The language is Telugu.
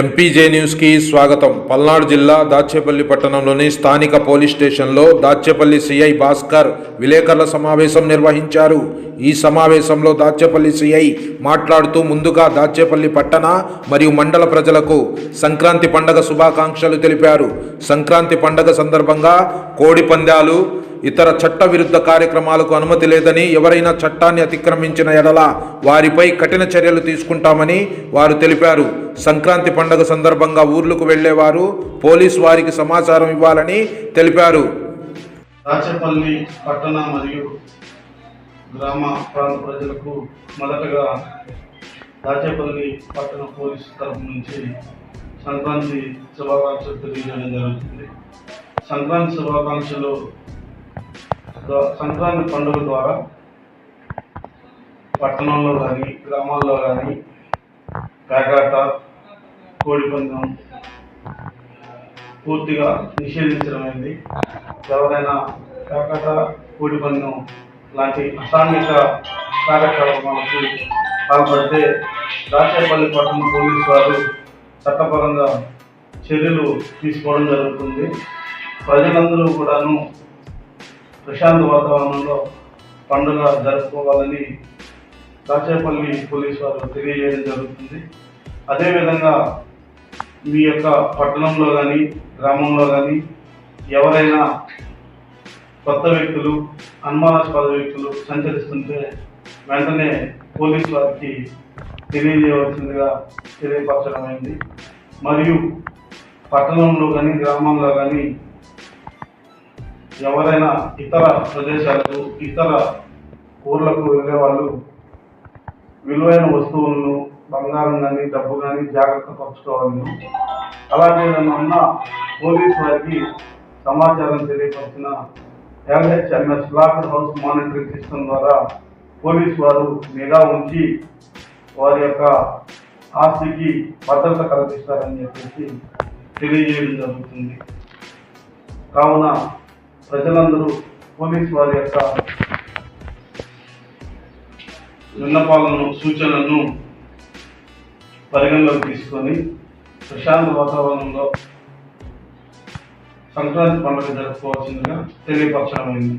ఎంపీజే న్యూస్కి స్వాగతం. పల్నాడు జిల్లా దాచేపల్లి పట్టణంలోని స్థానిక పోలీస్ స్టేషన్లో దాచేపల్లి సిఐ భాస్కర్ విలేకరుల సమావేశం నిర్వహించారు. ఈ సమావేశంలో దాచేపల్లి సిఐ మాట్లాడుతూ ముందుగా దాచేపల్లి పట్టణ మరియు మండల ప్రజలకు సంక్రాంతి పండగ శుభాకాంక్షలు తెలిపారు. సంక్రాంతి పండగ సందర్భంగా కోడి పందాలు ఇతర చట్ట విరుద్ధ కార్యక్రమాలకు అనుమతి లేదని ఎవరైనా చట్టాన్ని అతిక్రమించిన ఎడల వారిపై కఠిన చర్యలు తీసుకుంటామని వారు తెలిపారు. సంక్రాంతి పండుగ సందర్భంగా ఊర్లకు వెళ్ళేవారు పోలీసు వారికి సమాచారం ఇవ్వాలని తెలిపారు. రాచపల్లి పట్టణ మరియు గ్రామ ప్రాంత ప్రజలకు మొదటగా రాచపల్లి పట్టణ పోలీసు తరఫు నుంచి సంక్రాంతి శుభాకాంక్షలు తెలియజేయడం జరుగుతుంది. సంక్రాంతి శుభాకాంక్షలు సంక్రాంతి పండుగ ద్వారా పట్టణంలో కానీ గ్రామాల్లో కానీ పేకాట కోడిపందం పూర్తిగా నిషేధించడమైంది ఎవరైనా కాకాట కోడిపందం లాంటి అసాంఘిక కార్యక్రమాలకు పాల్పడితే దాచేపల్లి పట్టణ పోలీసు వారు చట్టపరంగా చర్యలు తీసుకోవడం జరుగుతుంది. ప్రజలందరూ కూడాను ప్రశాంత వాతావరణంలో పండుగ జరుపుకోవాలని కాచేపల్లి పోలీసు వారు తెలియజేయడం జరుగుతుంది. అదేవిధంగా మీ యొక్క పట్టణంలో కానీ గ్రామంలో కానీ ఎవరైనా కొత్త వ్యక్తులు అనుమానాస్పద వ్యక్తులు సంచరిస్తుంటే వెంటనే పోలీసు వారికి తెలియజేయవలసిందిగా తెలియపరచడం అయింది. మరియు పట్టణంలో కానీ గ్రామంలో కానీ ఎవరైనా ఇతర ప్రదేశాలకు ఇతర ఊర్లకు వెళ్ళే వాళ్ళు విలువైన వస్తువులను బంగారం కానీ డబ్బు కానీ జాగ్రత్త పరచుకోవాలి. అలాగే ఉన్న పోలీస్ వారికి సమాచారం తెలియపరిచిన LHMS lock house monitoring system ద్వారా పోలీస్ వారు నిఘా ఉంచి వారి యొక్క ఆస్తికి భద్రత కల్పిస్తారని చెప్పేసి తెలియజేయడం జరుగుతుంది. కావున ప్రజలందరూ పోలీస్ వారి యొక్క విన్నపాలను సూచనలను పరిగణలోకి తీసుకొని ప్రశాంత వాతావరణంలో సంక్రాంతి పండుగ జరుపుకోవాల్సిందిగా తెలియపరచడమైంది